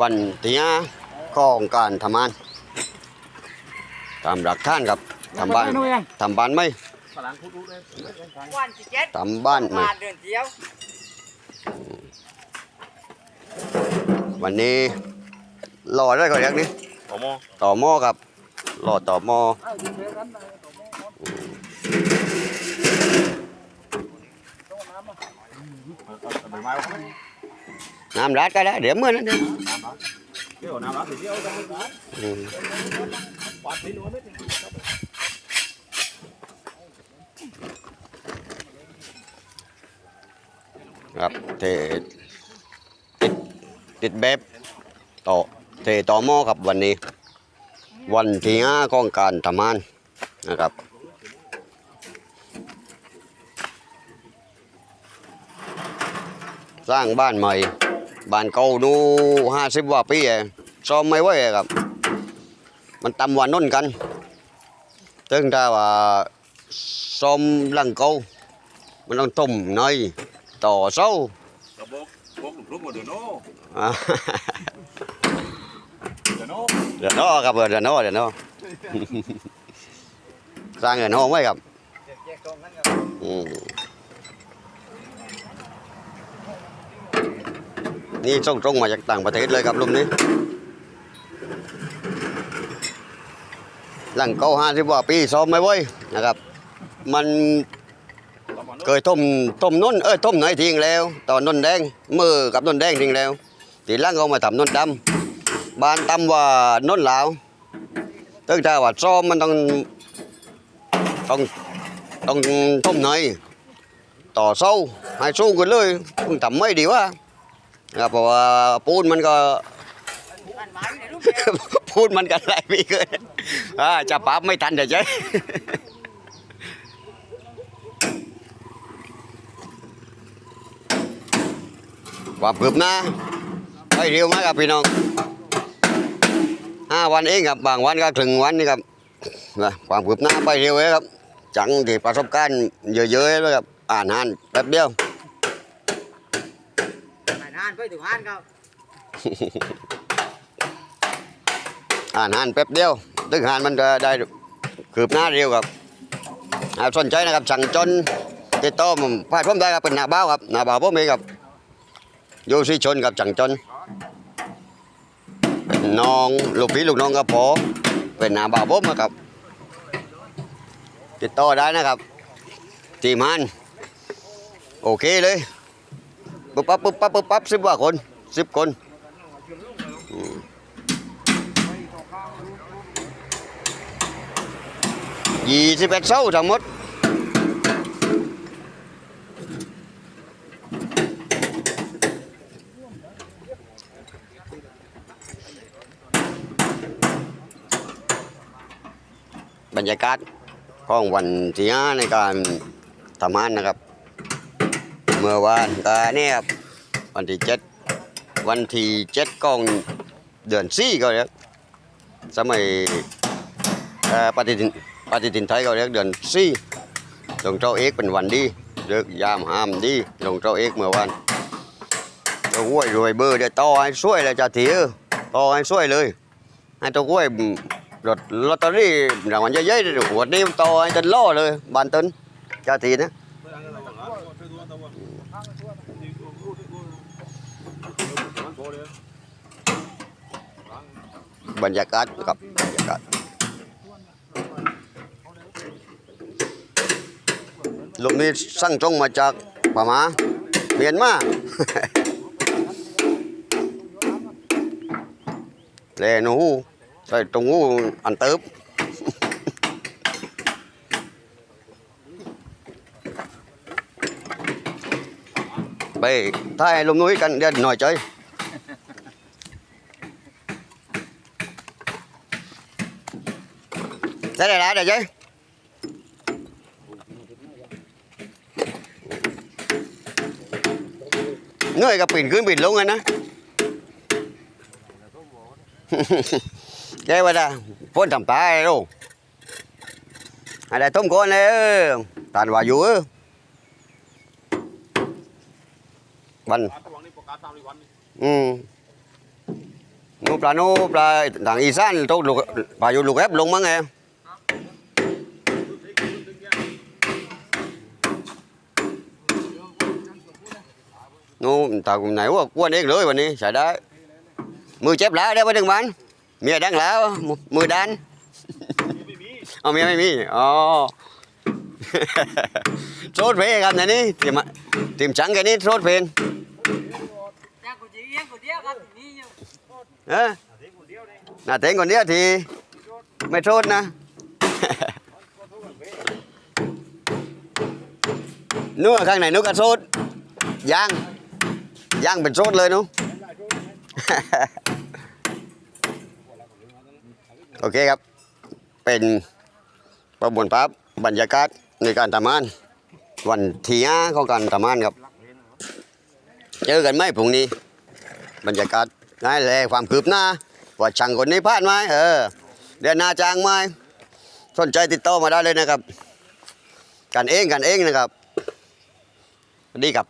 วันที่ห้าของการทำงานตามหลักฐานครับทำบ้านทำบ้านไหมวันที่เจ็ดทำบ้านไหมมาเดือนเดียววันนี้รอได้ก่อนยักนี่ต่อมอต่อหม้อครับรอต่อหม้อน้ำราดก็ได้เดี๋ยวเมื่อนั้นเดี๋ยว ครับเทติดติดแบบต่อเทต่อหม้อครับวันนี้ วันที่ห้าของการทำงานนะครับสร้างบ้านใหม่ บ้านเก่าดูห้าสิบกว่าปีเองซ่อมไม่ไหวครับ มันต่ำกว่าน้นกันถึงถ้าว่าซ่อมหลังเก่ามันต้องต้มหน่อยต่อเส้ากระบอกบอกหลุมลุกมาเดี๋ยวโน่อ่าเดี๋ยวโน่เดี๋ยวน้อครับเดี๋ยวน้อเดี๋ยวน้อสร้างเงินห้องไว้ครับแยกตรงนั้นครับอืม นี่ส่งตรงมาจากต่างประเทศเลยครับลุมนี้ หลังเก้าห้าสิบกว่าปีซ้อมไม่ไหวนะครับ มันเคยต้มต้มนุ่นเอ้ยต้มไหนทิ้งแล้ว ตอนนุ่นแดงมือกับนุ่นแดงทิ้งแล้วทีล่างเขามาทำนุ่นดำบานตำว่านุ่นลาวตึงถ้าว่าซ้อมมันต้องต้องต้องต้มไหนต่อเส้าให้สู้กันเลยมึงทำไม่ดีวะ นะครับเพราะว่าปูนมันก็ พูดมันกันหลายปีเกินอ่าจะปรับไม่ทันเดี๋ยวใช่ความคืบหน้าไปเร็วมากครับพี่น้องห้าวันเองครับบางวันก็ถึงวันนี่ครับนะความคืบหน้าไปเร็วเลยครับ จังที่ประสบการณ์เยอะๆเลยครับอ่านอ่านแป๊บเดียวานไปถึงห้านเขาอ่านอ่านแป๊บเดียวตึงหานมันก็ได้คืบหน้าเร็วครับสนใจนะครับสั่งจนติดต่อผมพาดผมได้ครับเป็นหน้าบ้าวครับหน้าบ้าวผมเองครับอยู่ที่ชนกับสั่งจนเป็นน้องลูกพี่ลูกน้องกับพอเป็นหน้าบ้าวผมนะครับ ติดต่อได้นะครับทีมงานโอเคเลย ปุ๊บปั๊บปุ๊บปั๊บปุ๊บปั๊บสิบกว่าคนสิบคนยี่สิบเอ็ดเสาทั้งหมดบรรยากาศของวันที่ห้าในการทำงานนะครับ เมื่อวานก็เนี่ยครับวันที่เจ็ดวันที่เจ็ดกองเดือนสี่ก็เลยสมัยปฏิทินปฏิทินไทยเขาเรียกเดือนสี่ลงเจ้าเอกเป็นวันดีเลิกยามห้ามดีลงเจ้าเอกเมื่อวันตัวกล้วยรวยเบอร์เดี๋ยวต่อให้ช่วยเลยจะถือต่อให้ช่วยเลยให้ตัวกล้วยรถลอตเตอรี่รางวัลเยอะๆหัวดนี้ต่อให้จนล่อเลยบานเต้นจะถือนะ บรรยากาศกับบรรยากาศลูกนี้สั่งตรงมาจากพม่าเมียนมาแลนูใส่ตรงหูอันเติบ ไปถ่ายลมนุ้ยกันเดี๋ยวหน่อยใจได้ได้ได้ใจเหนื่อยกับปิ่นขึ้นปิ่นลงไงนะแก ว่าได้พ่นทำตายลูกอะไรต้มก้อนเลยเออตานว่าอยู่เออวันระวังนี่ประกานวันนี้อืมปลาทางอีสานตกลูกพายุลูกแอบลงมั้งไงนู่ตาคุณไหนว่ากวนเองเลยวันนี้ใส่ได้ มือเจ็บแล้วได้ไปถึงมันเมียดังแล้วมือมือดันเอาเมียไม่มี อ๋อ โทษเพลครับในนี้ทีมทีมจังแค่นี้โทษเพลเอี้ยงเดียวครับนี่อยู่เอน่าเต็งคนเดียวทีไม่โทษนะนัวข้างไหนนุกกระโทษย่างย่างเป็นโทษเลยนุโอเคครับ เป็นประมวลภาพบรรยากาศ ในการทำงาน วันที่ห้าของการทำงานครับ เจอกันไหมพรุ่งนี้ บรรยากาศง่ายเลยความคืบหน้า ว่าช่างคนนี้พลาดไหมเออเดือนหน้าจ้างไหมสนใจติดต่อมาได้เลยนะครับ กันเองกันเองนะครับดีครับ